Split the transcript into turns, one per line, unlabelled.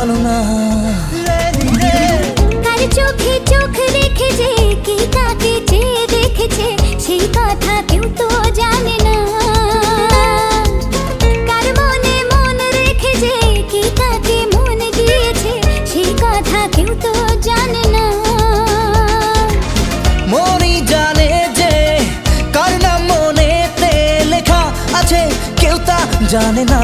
বলো না।
কার চোখে চোখ রেখেছে কি কাকে চেয়ে দেখেছে সেই কথা কেউ তো জানে না। কার মনে মন রেখেছে কি কাকে মন দিয়েছে সেই কথা কেউ তো জানে না।
জানে যে কার নাম মনেতে লেখা আছে কেউ তা জানে না।